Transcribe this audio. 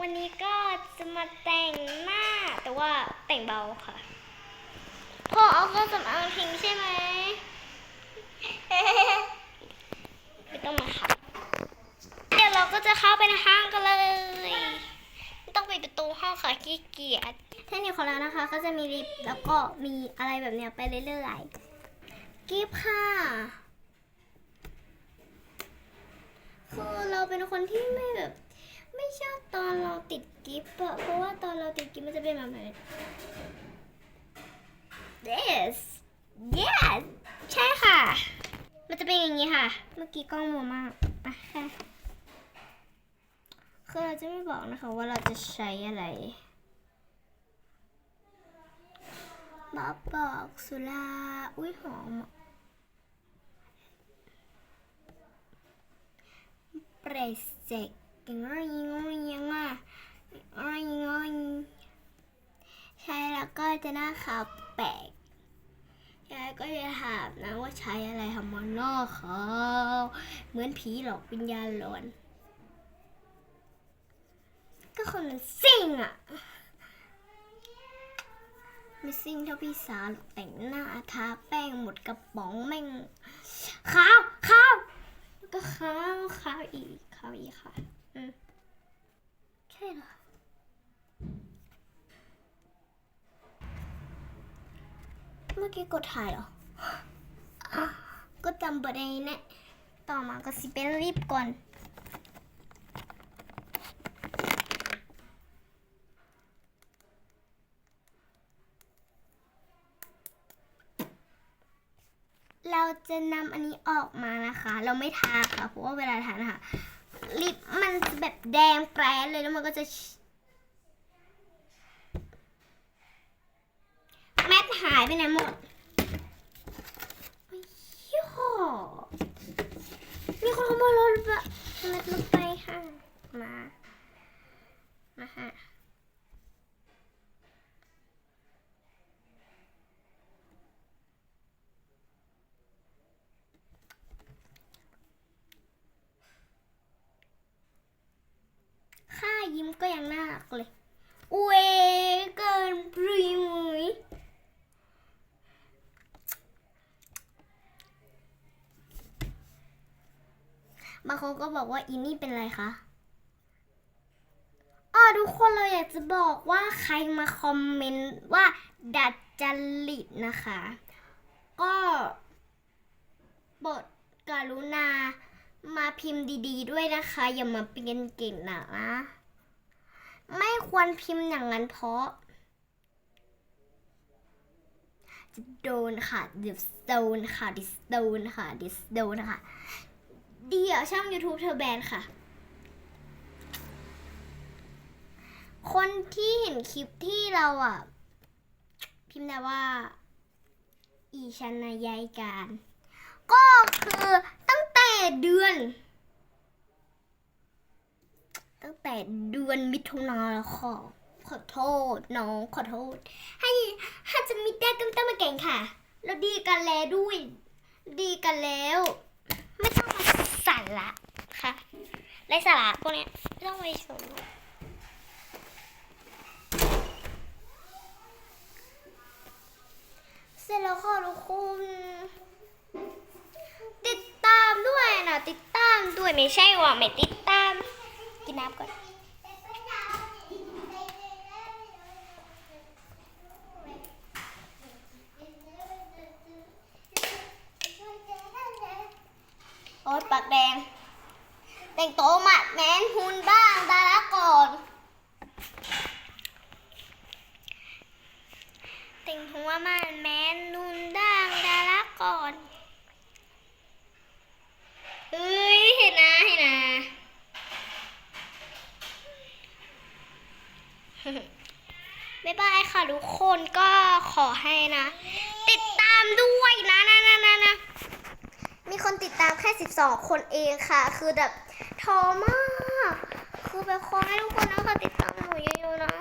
วันนี้ก็จะมาแต่งหน้า แต่ว่าแต่งเบาค่ะพอเอาเครื่องสำอางทิ้งใช่ไหมไม่ต้องมาค่ะเดี๋ยวเราก็จะเข้าไปในห้างกันเลยไม่ต้องไปดประตูห้องค่ะขี้เกียจเทคนิคของเรานะคะ ก็จะมีลิปแล้วก็มีอะไรแบบเนี้ยไปเรื่อยๆกิฟค่ะคือเราเป็นคนที่ไม่แบบไม่ชอบ ตอนเราติดกิฟต์อะเพราะว่าตอนเราติดกิฟต์มันจะเป็นแบบไหน this yes ใช่ค่ะ มันจะเป็นอย่างนี้ค่ะ เมื่อกี้กล้องมัวมากอะค่ะคือเราจะไม่บอกนะคะว่าเราจะใช้อะไรบ๊อบบอกสุราอุ้ยหอมเปรสเซก งอยงอยงอะงอยงอยใช้แล้วก็จะหน้าขาวแปลกยายก็จะถามนะว่าใช้อะไรทำมันหน้าขาเหมือนผีหลอกวิญญาณหลอน ก็คนมันซิ่งอะไม่ซิ่งเท่าพี่สาวแต่งหน้าทาแป้งหมดกระป๋องแม่งขาวขาวแล้วก็ข้าวข้าวอีกข้าวอีกค่ะ ช่เหรอเมื่อกี้กดถ่ายเหรอ ก็จำบทในเนี่ยต่อมาก็สิเป็นรีบก่อนเราจะนำอันนี้ออกมานะคะ เราไม่ทาค่ะ เพราะว่าเวลาทานะคะ แบแดงแปรดเลยแล้วมันก็จะแมทหายไปไหนหมดโย่อมีคนขโมยรถแบบแมทลงไปค่ะ มา มาค่ะ ค่ายิ้มก็ยังน่ารั กเลย เวเกินปรีมุยบางคนก็บอกว่าอินนี่เป็นไรคะอ๋อทุกคนเราอยากจะบอกว่าใครมาคอมเมนต์ว่า ดัดจริตนะคะ ก็บทกรุณามาพิมพ์ดี ๆ ด้วยนะคะ อย่ามาเปลี่ยนเก่งนะ ไม่ควรพิมพ์อย่างนั้นเพราะจะโดนค่ะเดี๋ยวโดนค่ะดิสโดนค่ะดิสโดนค่ะเดี๋ยวช่อง YouTube เธอแบนค่ะ คนที่เห็นคลิปที่เราอะ พิมพ์ได้ว่า อีชันนายายการ ก็คือตั้งแต่เดือน ตั้งแต่เดือนมิถุนาแล้วขอขอโทษน้องขอโทษ ให้ให้จะมีได้ก็ไม่ต้องมาเก่งค่ะ เราดีกันแล้วด้วย ดีกันแล้ว ไม่ต้องมาสาระค่ะไรสาระพวกเนี้ยไม่ต้องไปสนเสร็จแล้วค่ะทุกคนติดตามด้วยนะติดตามด้วยไม่ใช่ว่าไม่ติดตาม กินน้ำก่อนโอ๊ยปากแดง แต่งโตวหมัดแมนหุ่นบ้างดาราก่อน แต่งหัวหมันแมนนุ่นด่างดาราก่อน เฮ้ย เห็นนะเห็นนะ บ๊ายบายค่ะทุกคนก็ขอให้นะ ติดตามด้วยนะนะนะนะนะมีคนติดตามแค่ 12 คนเองค่ะ คือแบบท้อมาก คือแบบขอให้ทุกคนนะคะติดตามหนูเยอะๆนะ